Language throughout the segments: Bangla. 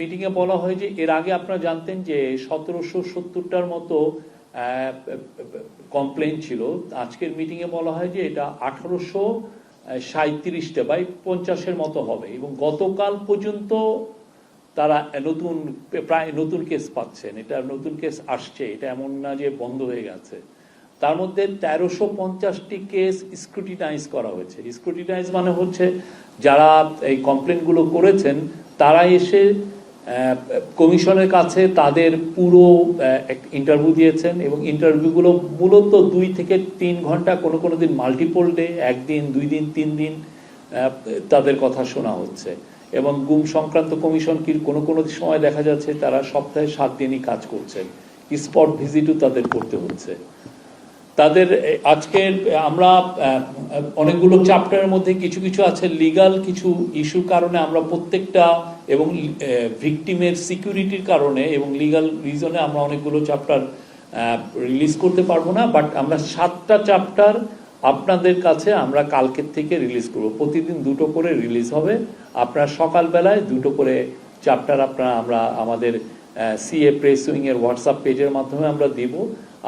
মিটিংয়ে বলা হয় যে এর আগে আপনারা জানতেন যে সতেরোশো সত্তরটার মতো কমপ্লেন ছিল। আজকের মিটিংয়ে বলা হয় যে এটা আঠারোশো সাঁত্রিশটা বাই পঞ্চাশের মতো হবে এবং গতকাল পর্যন্ত তারা নতুন, প্রায় নতুন কেস পাচ্ছেন। এটা নতুন কেস আসছে, এটা এমন না যে বন্ধ হয়ে গেছে। তার মধ্যে তেরোশো পঞ্চাশটি কেস স্ক্রুটিনাইজ করা হয়েছে। স্ক্রুটিনাইজ মানে হচ্ছে যারা এই কমপ্লেনগুলো করেছেন, তারা এসে কমিশনের কাছে তাদের পুরো ইন্টারভিউ দিয়েছেন এবং ইন্টারভিউগুলো মূলত দুই থেকে তিন ঘণ্টা কোনো কোনো দিন মাল্টিপল ডে একদিন, দুই দিন, তিন দিন তাদের কথা শোনা হচ্ছে। এবং গুম সংক্রান্ত কমিশন কি কোনো কোনো সময় দেখা যাচ্ছে তারা সপ্তাহে সাত দিনই কাজ করছেন। স্পট ভিজিটও তাদের করতে হচ্ছে। তাদের আজকের আমরা অনেকগুলো চ্যাপ্টারের মধ্যে কিছু কিছু আছে লিগাল কিছু ইস্যুর কারণে আমরা প্রত্যেকটা এবং ভিকটিমের সিকিউরিটির কারণে এবং লিগাল রিজনে আমরা অনেকগুলো চ্যাপ্টার রিলিজ করতে পারব না বাট আমরা সাতটা চ্যাপ্টার আপনাদের কাছে আমরা কালকের থেকে রিলিজ করব। প্রতিদিন দুটো করে রিলিজ হবে। আপনারা সকালবেলায় দুটো করে চ্যাপ্টার আপনারা, আমরা আমাদের সিএ প্রেস উইং এর হোয়াটসঅ্যাপ পেজের মাধ্যমে আমরা দিব।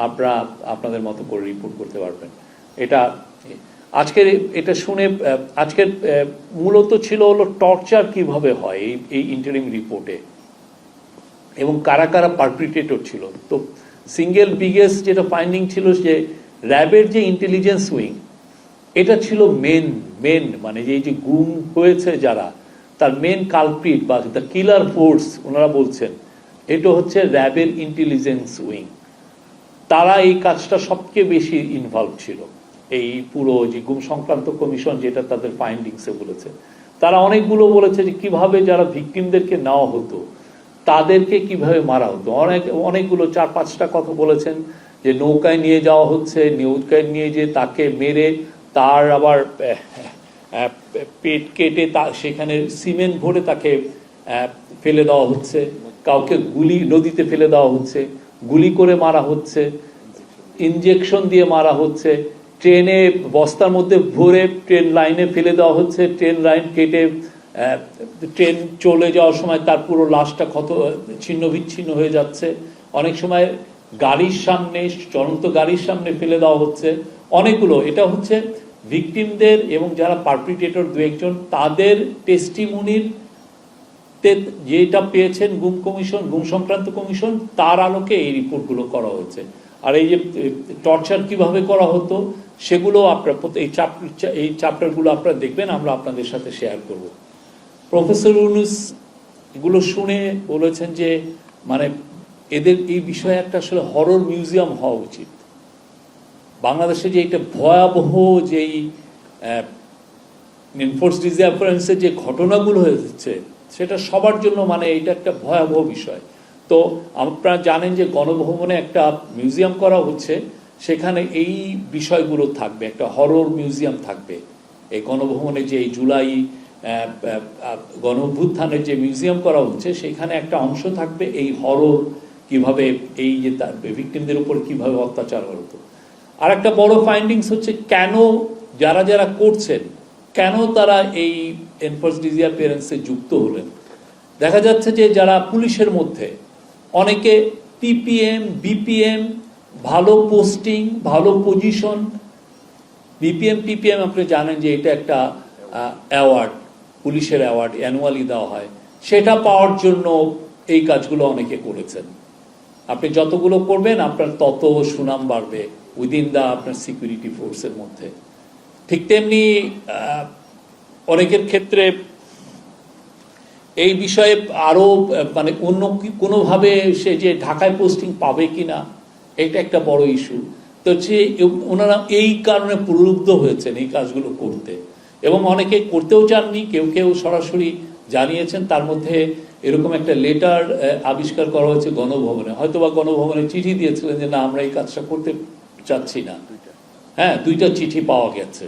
আপনারা আপনাদের মতো করে রিপোর্ট করতে পারবেন। এটা, আজকের, এটা শুনে আজকের মূলত ছিল হলো টর্চার কীভাবে হয় এই এই ইন্টারিম রিপোর্টে এবং কারা কারা পারপিটেটর ছিল। তো সিঙ্গেল বিগেস্ট যেটা ফাইন্ডিং ছিল যে র্যাবের যে ইন্টেলিজেন্স উইং এটা ছিল মেন মেন মানে যে যে গুম হয়েছে যারা, তার মেন কালপ্রিট বা দ্য কিলার ফোর্স ওনারা বলছেন, এটা হচ্ছে র্যাবের ইন্টেলিজেন্স উইং তারা এই কাজটা সবচেয়ে বেশি ইনভলভ ছিল। এই পুরো যে গুম সংক্রান্ত কমিশন যেটা তাদের ফাইন্ডিংসে বলেছে, তারা অনেকগুলো বলেছে যে কীভাবে যারা ভিকটিমদেরকে নেওয়া হতো, তাদেরকে কীভাবে মারা হতো। অনেক, অনেকগুলো চার পাঁচটা কথা বলেছেন যে নৌকায় নিয়ে যাওয়া হচ্ছে নৌকায় নিয়ে যে তাকে মেরে তার আবার পেট কেটে তা, সেখানে সিমেন্ট ভরে তাকে ফেলে দেওয়া হচ্ছে, কাউকে গুলি নদীতে ফেলে দেওয়া হচ্ছে। গুলি করে মারা হচ্ছে ইনজেকশন দিয়ে মারা হচ্ছে, ট্রেনে, বস্তার মধ্যে ভরে ট্রেন লাইনে ফেলে দেওয়া হচ্ছে, ট্রেন লাইন কেটে ট্রেন চলে যাওয়ার সময় তার পুরো লাশটা ক্ষত, ছিন্ন বিচ্ছিন্ন হয়ে যাচ্ছে। অনেক সময় গাড়ির সামনে, চলন্ত গাড়ির সামনে ফেলে দেওয়া হচ্ছে। অনেকগুলো, এটা হচ্ছে ভিকটিমদের এবং যারা পারপিটেটর দু একজন, তাদের টেস্টিমনির যেটা পেয়েছেন গুম কমিশন, গুম সংক্রান্ত কমিশন, তার আলোকে এই রিপোর্টগুলো করা হচ্ছে আর এই যে টর্চার কীভাবে করা হতো, সেগুলো আপনার এই চ্যাপ্টার এই চ্যাপ্টারগুলো আপনারা দেখবেন, আমরা আপনাদের সাথে শেয়ার করব। প্রফেসর ইউনুস এগুলো শুনে বলেছেন যে মানে এদের এই বিষয়ে একটা আসলে হরর মিউজিয়াম হওয়া উচিত। বাংলাদেশে যে এটা ভয়াবহ যেই এনফোর্স ডিসঅ্যাপারেন্সের যে ঘটনাগুলো হয়েছে সেটা সবার জন্য মানে এটা একটা ভয়াবহ বিষয়। তো আপনারা জানেন যে গণভবনে একটা মিউজিয়াম করা হচ্ছে, সেখানে এই বিষয়গুলো থাকবে, একটা হরর মিউজিয়াম থাকবে। এই গণভবনে যে এই জুলাই গণ যে মিউজিয়াম করা হচ্ছে, সেখানে একটা অংশ থাকবে এই হরর, কীভাবে এই যে তার ভিকটিমদের উপর কীভাবে অত্যাচার হতো। আর একটা বড় ফাইন্ডিংস হচ্ছে কেন যারা যারা করছেন কেন তারা এই এনফোর্স ডিজিয়াপিয়ারেন্সে যুক্ত হলেন? দেখা যাচ্ছে যে যারা পুলিশের মধ্যে, অনেকে পিপিএম, বিপিএম, ভালো পোস্টিং, ভালো পজিশন, বিপিএম টিপিএম আপনি জানেন যে এটা একটা অ্যাওয়ার্ড, পুলিশের অ্যাওয়ার্ড, অ্যানুয়ালি দেওয়া হয়। সেটা পাওয়ার জন্য এই কাজগুলো অনেকে করেছেন। আপনি যতগুলো করবেন, আপনার তত সুনাম বাড়বে উইদিন দা আপনার সিকিউরিটি ফোর্সের মধ্যে। ঠিক তেমনি অনেকের ক্ষেত্রে এই বিষয়ে আরও আহ, মানে অন্য কি- কোনোভাবে সে যে ঢাকায় পোস্টিং পাবে কিনা এটা একটা বড় ইস্যু তো সে ওনারা এই কারণে প্রলুব্ধ হয়েছেন এই কাজগুলো করতে। এবং অনেকে করতেও চাননি কেউ কেউ সরাসরি জানিয়েছেন তার মধ্যে এরকম একটা লেটার আবিষ্কার করা হয়েছে গণভবনে। হয়তোবা গণভবনে চিঠি দিয়েছিলেন যে না আমরা এই কাজটা করতে চাচ্ছি না। হ্যাঁ দুইটা চিঠি পাওয়া গেছে।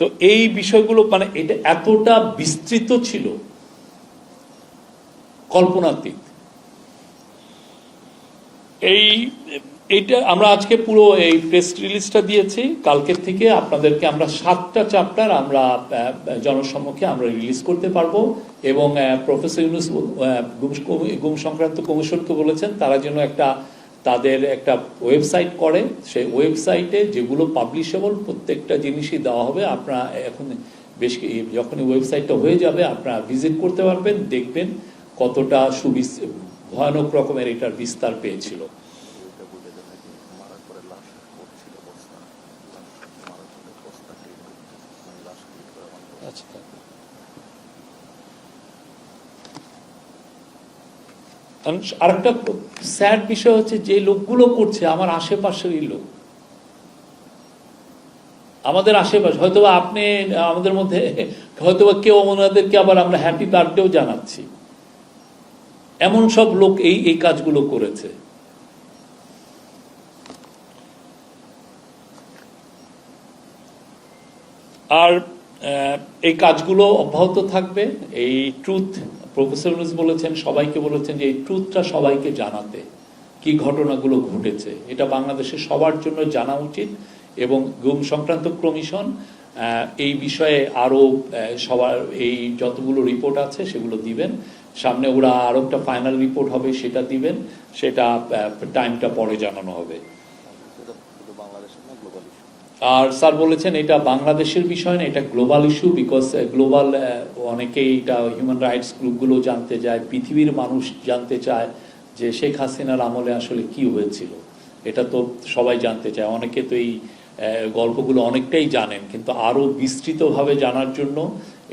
তো এই বিষয়গুলো মানে এটা এতটা বিস্তৃত ছিল, কল্পনাতীত। এই, এইটা আমরা আজকে পুরো এই প্রেস রিলিজটা দিয়েছি। কালকের থেকে আপনাদেরকে আমরা সাতটা চ্যাপ্টার আমরা জনসম্মুখে আমরা রিলিজ করতে পারব এবং প্রফেসর ইউনুস গুম সংক্রান্ত কমিশনকে বলেছেন, তারা যেন একটা তাদের একটা ওয়েবসাইট করে, সেই ওয়েবসাইটে যেগুলো পাবলিশেবল প্রত্যেকটা জিনিসই দেওয়া হবে। আপনারা এখন বেশ যখন ওয়েবসাইটটা হয়ে যাবে, আপনারা ভিজিট করতে পারবেন, দেখবেন কতটা সুবিস, ভয়ানক রকমের এটার বিস্তার পেয়েছিল। আরেকটা স্যাড বিষয় হচ্ছে যে লোকগুলো করছে, আমার আশেপাশেরই লোক। আমাদের আশেপাশে, হয়তোবা আপনি, আমাদের মধ্যে, হয়তোবা কেউ ওনাদেরকে আবার আমরা হ্যাপি বার্থডেও জানাচ্ছি। এমন সব লোক এই এই কাজগুলো করেছে। আর এই কাজগুলো অব্যাহত থাকবে, এই ট্রুথ প্রফেসর বলেছেন, সবাইকে বলেছেন যে এই ট্রুথটা সবাইকে জানাতে। কি ঘটনাগুলো ঘটেছে, এটা বাংলাদেশের সবার জন্য জানা উচিত এবং গুম সংক্রান্ত কমিশন এই বিষয়ে আরও সবার এই যতগুলো রিপোর্ট আছে সেগুলো দিবেন। সামনে ওরা আরও একটা ফাইনাল রিপোর্ট হবে, সেটা দিবেন। সেটা টাইমটা পরে জানানো হবে সেটা শুধু বাংলাদেশের না গ্লোবাল ইস্যু আর স্যার বলেছেন এটা বাংলাদেশের বিষয় না, এটা গ্লোবাল ইস্যু বিকজ গ্লোবাল অনেকেই এটা হিউম্যান রাইটস গ্রুপগুলো জানতে চায়, পৃথিবীর মানুষ জানতে চায় যে শেখ হাসিনার আমলে আসলে কি হয়েছিল। এটা তো সবাই জানতে চায়। অনেকে তো এই গল্পগুলো অনেকটাই জানেন, কিন্তু আরও বিস্তৃতভাবে জানার জন্য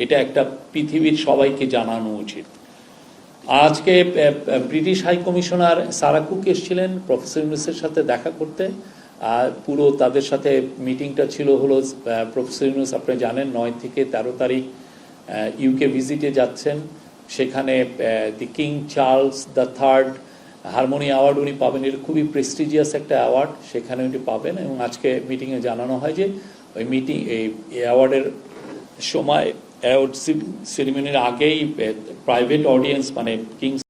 এটা একটা পৃথিবীর সবাইকে জানানো উচিত। আজকে British high commissioner Sarah Cook এসেছিলেন, প্রফেসর ইউনুসের সাথে দেখা করতে। পুরো তাদের সাথে মিটিংটা ছিল হলো প্রফেসর ইউনুস, আপনি জানেন, নয় থেকে তেরো তারিখ ইউকে ভিজিটে যাচ্ছেন। সেখানে the king Charles the third harmony award উনি পাবেন। এটা খুবই প্রেস্টিজিয়াস একটা অ্যাওয়ার্ড সেখানে উনি পাবেন এবং আজকে মিটিংয়ে জানানো হয় যে ওই মিটিং এই অ্যাওয়ার্ডের সময় অ্যাওয়ার্ড সেরিমনির আগেই প্রাইভেট অডিয়েন্স মানে কিংস